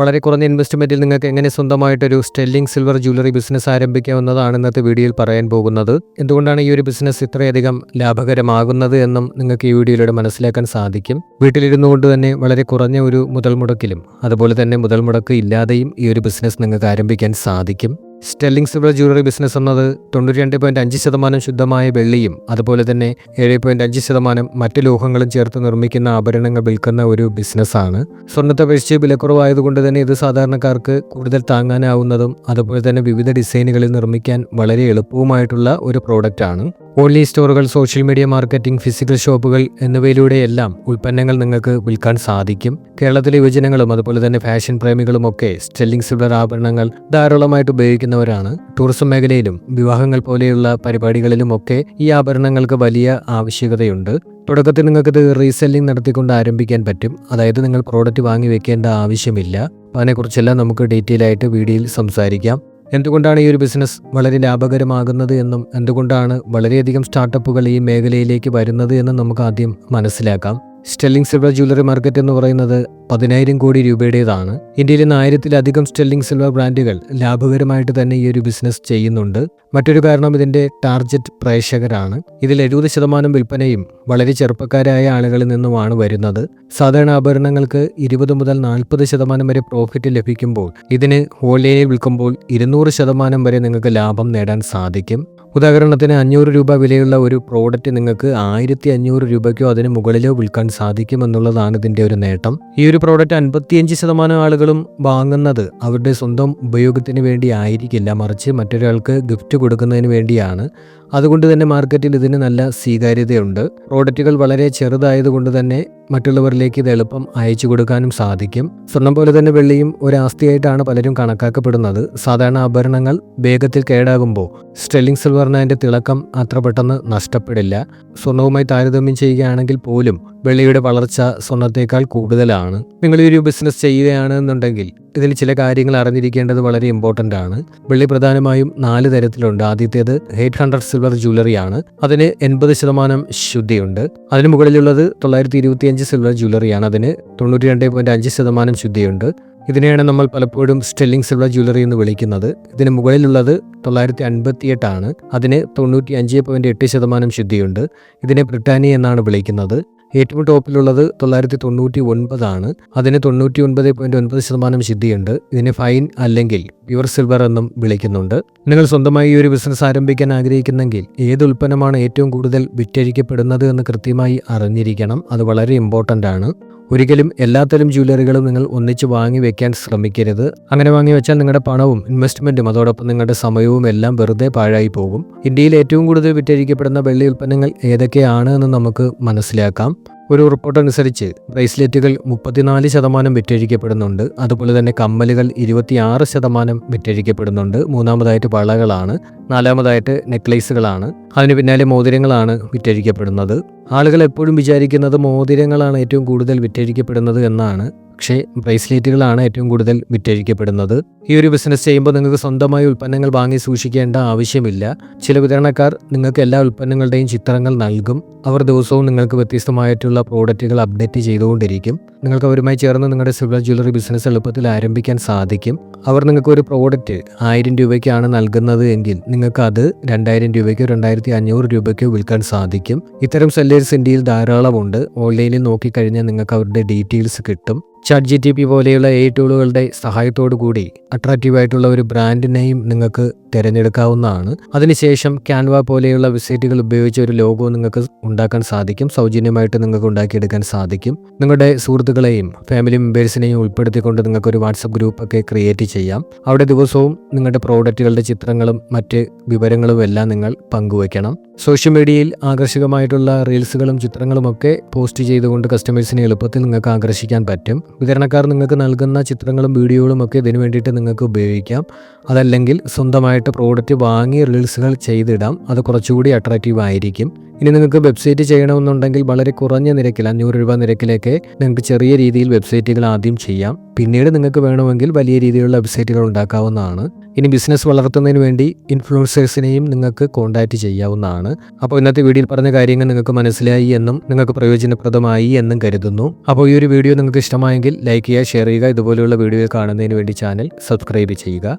വളരെ കുറഞ്ഞ ഇൻവെസ്റ്റ്മെന്റിൽ നിങ്ങൾക്ക് എങ്ങനെ സ്വന്തമായിട്ടൊരു സ്റ്റെല്ലിംഗ് സിൽവർ ജ്വല്ലറി ബിസിനസ് ആരംഭിക്കാവുന്നതാണ് ഇന്നത്തെ വീഡിയോയിൽ പറയാൻ പോകുന്നത്. എന്തുകൊണ്ടാണ് ഈ ഒരു ബിസിനസ് ഇത്രയധികം ലാഭകരമാകുന്നത് എന്നും നിങ്ങൾക്ക് ഈ വീഡിയോയിലൂടെ മനസ്സിലാക്കാൻ സാധിക്കും. വീട്ടിലിരുന്നു കൊണ്ട് തന്നെ വളരെ കുറഞ്ഞ ഒരു മുതൽ മുടക്കിലും അതുപോലെ തന്നെ മുതൽ മുടക്ക് ഇല്ലാതെയും ഈ ഒരു ബിസിനസ് നിങ്ങൾക്ക് ആരംഭിക്കാൻ സാധിക്കും. സ്റ്റെല്ലിംഗ് സിൽവർ ജ്വല്ലറി ബിസിനസ് എന്നത് തൊണ്ണൂറ്റി രണ്ട് പോയിന്റ് അഞ്ച് ശതമാനം ശുദ്ധമായ വെള്ളിയും അതുപോലെ തന്നെ ഏഴ് പോയിന്റ് അഞ്ച് ശതമാനം മറ്റ് ലോഹങ്ങളും ചേർത്ത് നിർമ്മിക്കുന്ന ആഭരണങ്ങൾ വിൽക്കുന്ന ഒരു ബിസിനസ്സാണ് സ്വർണത്തെ അപേക്ഷിച്ച് വിലക്കുറവായതുകൊണ്ട് തന്നെ ഇത് സാധാരണക്കാർക്ക് കൂടുതൽ താങ്ങാനാവുന്നതും അതുപോലെ തന്നെ വിവിധ ഡിസൈനുകളിൽ നിർമ്മിക്കാൻ വളരെ എളുപ്പവുമായിട്ടുള്ള ഒരു പ്രോഡക്റ്റാണ് ഓൺലി സ്റ്റോറുകൾ സോഷ്യൽ മീഡിയ മാർക്കറ്റിംഗ് ഫിസിക്കൽ ഷോപ്പുകൾ എന്നിവയിലൂടെയെല്ലാം ഉൽപ്പന്നങ്ങൾ നിങ്ങൾക്ക് വിൽക്കാൻ സാധിക്കും. കേരളത്തിലെ യുവജനങ്ങളും അതുപോലെ തന്നെ ഫാഷൻ പ്രേമികളുമൊക്കെ സ്റ്റെല്ലിംഗ് സിൽവർ ആഭരണങ്ങൾ ധാരാളമായിട്ട് ഉപയോഗിക്കുന്നവരാണ്. ടൂറിസം മേഖലയിലും വിവാഹങ്ങൾ പോലെയുള്ള പരിപാടികളിലുമൊക്കെ ഈ ആഭരണങ്ങൾക്ക് വലിയ ആവശ്യകതയുണ്ട്. തുടക്കത്തിൽ നിങ്ങൾക്കിത് റീസെല്ലിംഗ് നടത്തിക്കൊണ്ട് ആരംഭിക്കാൻ പറ്റും. അതായത് നിങ്ങൾ പ്രോഡക്റ്റ് വാങ്ങി വെക്കേണ്ട ആവശ്യമില്ല. അതിനെക്കുറിച്ചെല്ലാം നമുക്ക് ഡീറ്റെയിൽ ആയിട്ട് വീഡിയോയിൽ സംസാരിക്കാം. എന്തുകൊണ്ടാണ് ഈ ഒരു ബിസിനസ് വളരെ ലാഭകരമാകുന്നത് എന്നും എന്തുകൊണ്ടാണ് വളരെയധികം സ്റ്റാർട്ടപ്പുകൾ ഈ മേഖലയിലേക്ക് വരുന്നത് എന്നും നമുക്ക് ആദ്യം മനസ്സിലാക്കാം. സ്റ്റെല്ലിംഗ് സിൽവർ ജ്വല്ലറി മാർക്കറ്റ് എന്ന് പറയുന്നത് പതിനായിരം കോടി രൂപയുടേതാണ്. ഇന്ത്യയിൽ നിന്ന് ആയിരത്തിലധികം സ്റ്റെല്ലിംഗ് സിൽവർ ബ്രാൻഡുകൾ ലാഭകരമായിട്ട് തന്നെ ഈ ഒരു ബിസിനസ് ചെയ്യുന്നുണ്ട്. മറ്റൊരു കാരണം ഇതിന്റെ ടാർജറ്റ് പ്രേക്ഷകരാണ്. ഇതിൽ എഴുപത് ശതമാനം വിൽപ്പനയും വളരെ ചെറുപ്പക്കാരായ ആളുകളിൽ നിന്നുമാണ് വരുന്നത്. സാധാരണ ആഭരണങ്ങൾക്ക് ഇരുപത് മുതൽ നാൽപ്പത് ശതമാനം വരെ പ്രോഫിറ്റ് ലഭിക്കുമ്പോൾ ഇതിന് ഓൺലൈനിൽ വിൽക്കുമ്പോൾ ഇരുന്നൂറ് ശതമാനം വരെ നിങ്ങൾക്ക് ലാഭം നേടാൻ സാധിക്കും. ഉദാഹരണത്തിന് അഞ്ഞൂറ് രൂപ വിലയുള്ള ഒരു പ്രോഡക്റ്റ് നിങ്ങൾക്ക് ആയിരത്തി അഞ്ഞൂറ് രൂപയ്ക്കോ അതിന് മുകളിലോ വിൽക്കാൻ സാധിക്കുമെന്നുള്ളതാണ് ഇതിന്റെ ഒരു നേട്ടം. ഈ ഒരു പ്രോഡക്റ്റ് അൻപത്തിയഞ്ച് ശതമാനം ആളുകളും വാങ്ങുന്നത് അവരുടെ സ്വന്തം ഉപയോഗത്തിന് വേണ്ടി ആയിരിക്കില്ല. മറിച്ച് മറ്റൊരാൾക്ക് ഗിഫ്റ്റ് കൊടുക്കുന്നതിന് വേണ്ടിയാണ്. അതുകൊണ്ട് തന്നെ മാർക്കറ്റിൽ ഇതിന് നല്ല സ്വീകാര്യതയുണ്ട്. പ്രോഡക്റ്റുകൾ വളരെ ചെറുതായതുകൊണ്ട് തന്നെ മറ്റുള്ളവരിലേക്ക് ഇത് എളുപ്പം അയച്ചു കൊടുക്കാനും സാധിക്കും. സ്വർണം പോലെ തന്നെ വെള്ളിയും ഒരു ആസ്തിയായിട്ടാണ് പലരും കണക്കാക്കപ്പെടുന്നത്. സാധാരണ ആഭരണങ്ങൾ വേഗത്തിൽ കേടാകുമ്പോൾ സ്റ്റെല്ലിംഗ് സിൽവറിന് അതിന്റെ തിളക്കം അത്ര പെട്ടെന്ന് നഷ്ടപ്പെടില്ല. സ്വർണവുമായി താരതമ്യം ചെയ്യുകയാണെങ്കിൽ പോലും വെള്ളിയുടെ വളർച്ച സ്വർണത്തേക്കാൾ കൂടുതലാണ്. നിങ്ങൾ ഈ ഒരു ബിസിനസ് ചെയ്യുകയാണെന്നുണ്ടെങ്കിൽ ഇതിൽ ചില കാര്യങ്ങൾ അറിഞ്ഞിരിക്കേണ്ടത് വളരെ ഇമ്പോർട്ടന്റ് ആണ്. വെള്ളി പ്രധാനമായും നാല് തരത്തിലുണ്ട്. ആദ്യത്തേത് എയ്റ്റ് ഹൺഡ്രഡ് സിൽവർ ജ്വല്ലറിയാണ് അതിന് എൺപത് ശതമാനം ശുദ്ധിയുണ്ട്. അതിന് മുകളിലുള്ളത് തൊള്ളായിരത്തി ഇരുപത്തിയഞ്ച് സിൽവർ ജ്വല്ലറിയാണ് അതിന് തൊണ്ണൂറ്റി രണ്ട് പോയിന്റ് അഞ്ച് ശതമാനം ശുദ്ധിയുണ്ട്. ഇതിനെയാണ് നമ്മൾ പലപ്പോഴും സ്റ്റെല്ലിംഗ് സിൽവർ ജ്വല്ലറി എന്ന് വിളിക്കുന്നത്. ഇതിന് മുകളിലുള്ളത് തൊള്ളായിരത്തി അൻപത്തിയെട്ടാണ് അതിന് തൊണ്ണൂറ്റി അഞ്ച് പോയിന്റ് എട്ട് ശതമാനം ശുദ്ധിയുണ്ട്. ഇതിനെ ബ്രിട്ടാനി എന്നാണ് വിളിക്കുന്നത്. ഏറ്റവും ടോപ്പിലുള്ളത് തൊള്ളായിരത്തി തൊണ്ണൂറ്റി ഒൻപതാണ് അതിന് തൊണ്ണൂറ്റി ഒൻപത് പോയിന്റ് ഒൻപത് ശതമാനം ശുദ്ധിയുണ്ട്. ഇതിനെ ഫൈൻ അല്ലെങ്കിൽ പ്യുവർ സിൽവർ എന്നും വിളിക്കുന്നുണ്ട്. നിങ്ങൾ സ്വന്തമായി ഒരു ബിസിനസ് ആരംഭിക്കാൻ ആഗ്രഹിക്കുന്നെങ്കിൽ ഏത് ഉൽപ്പന്നമാണ് ഏറ്റവും കൂടുതൽ വിറ്റഴിക്കപ്പെടുന്നത് എന്ന് കൃത്യമായി അറിഞ്ഞിരിക്കണം. അത് വളരെ ഇമ്പോർട്ടന്റ് ആണ്. ഒരിക്കലും എല്ലാത്തരം ജ്വല്ലറികളും നിങ്ങൾ ഒന്നിച്ച് വാങ്ങി വെക്കാൻ ശ്രമിക്കരുത്. അങ്ങനെ വാങ്ങി വെച്ചാൽ നിങ്ങളുടെ പണവും ഇൻവെസ്റ്റ്മെന്റും അതോടൊപ്പം നിങ്ങളുടെ സമയവും എല്ലാം വെറുതെ പാഴായി പോകും. ഇന്ത്യയിൽ ഏറ്റവും കൂടുതൽ വിറ്റഴിക്കപ്പെടുന്ന വെള്ളി ഉൽപ്പന്നങ്ങൾ ഏതൊക്കെയാണ് എന്ന് നമുക്ക് മനസ്സിലാക്കാം. ഒരു റിപ്പോർട്ട് അനുസരിച്ച് ബ്രേസ്ലെറ്റുകൾ മുപ്പത്തിനാല് ശതമാനം വിറ്റഴിക്കപ്പെടുന്നുണ്ട്. അതുപോലെ തന്നെ കമ്മലുകൾ ഇരുപത്തിയാറ് ശതമാനം വിറ്റഴിക്കപ്പെടുന്നുണ്ട്. മൂന്നാമതായിട്ട് വളകളാണ് നാലാമതായിട്ട് നെക്ലേസുകളാണ് അതിന് പിന്നാലെ മോതിരങ്ങളാണ് വിറ്റഴിക്കപ്പെടുന്നത്. ആളുകൾ എപ്പോഴും വിചാരിക്കുന്നത് മോതിരങ്ങളാണ് ഏറ്റവും കൂടുതൽ വിറ്റഴിക്കപ്പെടുന്നത് എന്നാണ്. പക്ഷേ ബ്രേസ്ലെറ്റുകളാണ് ഏറ്റവും കൂടുതൽ വിറ്റഴിക്കപ്പെടുന്നത്. ഈ ഒരു ബിസിനസ് ചെയ്യുമ്പോൾ നിങ്ങൾക്ക് സ്വന്തമായി ഉൽപ്പന്നങ്ങൾ വാങ്ങി സൂക്ഷിക്കേണ്ട ആവശ്യമില്ല. ചില വിതരണക്കാർ നിങ്ങൾക്ക് എല്ലാ ഉൽപ്പന്നങ്ങളുടെയും ചിത്രങ്ങൾ നൽകും. അവർ ദിവസവും നിങ്ങൾക്ക് വ്യത്യസ്തമായിട്ടുള്ള പ്രോഡക്റ്റുകൾ അപ്ഡേറ്റ് ചെയ്തുകൊണ്ടിരിക്കും. നിങ്ങൾക്ക് അവരുമായി ചേർന്ന് നിങ്ങളുടെ സിൽവർ ജ്വല്ലറി ബിസിനസ് എളുപ്പത്തിൽ ആരംഭിക്കാൻ സാധിക്കും. അവർ നിങ്ങൾക്ക് ഒരു പ്രോഡക്റ്റ് ആയിരം രൂപയ്ക്കാണ് നൽകുന്നത് എങ്കിൽ നിങ്ങൾക്ക് അത് രണ്ടായിരം രൂപയ്ക്കോ രണ്ടായിരത്തി അഞ്ഞൂറ് രൂപയ്ക്കോ വിൽക്കാൻ സാധിക്കും. ഇത്തരം സെല്ലേഴ്സ് ഇന്ത്യയിൽ ധാരാളമുണ്ട്. ഓൺലൈനിൽ നോക്കിക്കഴിഞ്ഞാൽ നിങ്ങൾക്ക് അവരുടെ ഡീറ്റെയിൽസ് കിട്ടും. ചാറ്റ് ജി ടി പി പോലെയുള്ള എ ടൂളുകളുടെ സഹായത്തോടു കൂടി അട്രാക്റ്റീവ് ആയിട്ടുള്ള ഒരു ബ്രാൻഡ് നെയിം നിങ്ങൾക്ക് തിരഞ്ഞെടുക്കാവുന്നതാണ്. അതിനുശേഷം ക്യാൻവ പോലെയുള്ള വെബ്സൈറ്റുകൾ ഉപയോഗിച്ച് ഒരു ലോഗോ നിങ്ങൾക്ക് ഉണ്ടാക്കാൻ സാധിക്കും. സൗജന്യമായിട്ട് നിങ്ങൾക്ക് ഉണ്ടാക്കിയെടുക്കാൻ സാധിക്കും. നിങ്ങളുടെ സുഹൃത്തുക്കളെയും ഫാമിലി മെമ്പേഴ്സിനെയും ഉൾപ്പെടുത്തിക്കൊണ്ട് നിങ്ങൾക്ക് ഒരു വാട്സപ്പ് ഗ്രൂപ്പ് ഒക്കെ ക്രിയേറ്റ് ചെയ്യാം. അവിടെ ദിവസവും നിങ്ങളുടെ പ്രോഡക്റ്റുകളുടെ ചിത്രങ്ങളും മറ്റ് വിവരങ്ങളും എല്ലാം നിങ്ങൾ പങ്കുവയ്ക്കണം. സോഷ്യൽ മീഡിയയിൽ ആകർഷകമായിട്ടുള്ള റീൽസുകളും ചിത്രങ്ങളുമൊക്കെ പോസ്റ്റ് ചെയ്തുകൊണ്ട് കസ്റ്റമേഴ്സിനെ എളുപ്പത്തിൽ നിങ്ങൾക്ക് ആകർഷിക്കാൻ പറ്റും. വിതരണക്കാർ നിങ്ങൾക്ക് നൽകുന്ന ചിത്രങ്ങളും വീഡിയോകളും ഒക്കെ ഇതിനു വേണ്ടിയിട്ട് നിങ്ങൾക്ക് ഉപയോഗിക്കാം. അതല്ലെങ്കിൽ സ്വന്തമായിട്ട് പ്രോഡക്റ്റ് വാങ്ങി റീൽസുകൾ ചെയ്തിടാം. അത് കുറച്ചുകൂടി അട്രാക്റ്റീവ് ആയിരിക്കും. ഇനി നിങ്ങൾക്ക് വെബ്സൈറ്റ് ചെയ്യണമെന്നുണ്ടെങ്കിൽ വളരെ കുറഞ്ഞ നിരക്കിൽ അഞ്ഞൂറ് രൂപ നിരക്കിലേക്ക് നിങ്ങൾക്ക് ചെറിയ രീതിയിൽ വെബ്സൈറ്റുകൾ ആദ്യം ചെയ്യാം. പിന്നീട് നിങ്ങൾക്ക് വേണമെങ്കിൽ വലിയ രീതിയിലുള്ള വെബ്സൈറ്റുകൾ ഉണ്ടാക്കാവുന്നതാണ്. ഇനി ബിസിനസ് വളർത്തുന്നതിന് വേണ്ടി ഇൻഫ്ലുവൻസേഴ്സിനെയും നിങ്ങൾക്ക് കോൺടാക്റ്റ് ചെയ്യാവുന്നതാണ്. അപ്പോൾ ഇന്നത്തെ വീഡിയോയിൽ പറഞ്ഞ കാര്യങ്ങൾ നിങ്ങൾക്ക് മനസ്സിലായി എന്നും നിങ്ങൾക്ക് പ്രയോജനപ്രദമായി എന്നും കരുതുന്നു. അപ്പോൾ ഈ ഒരു വീഡിയോ നിങ്ങൾക്ക് ഇഷ്ടമായെങ്കിൽ ലൈക്ക് ചെയ്യുക ഷെയർ ചെയ്യുക ഇതുപോലെയുള്ള വീഡിയോ കാണുന്നതിന് വേണ്ടി ചാനൽ സബ്സ്ക്രൈബ് ചെയ്യുക.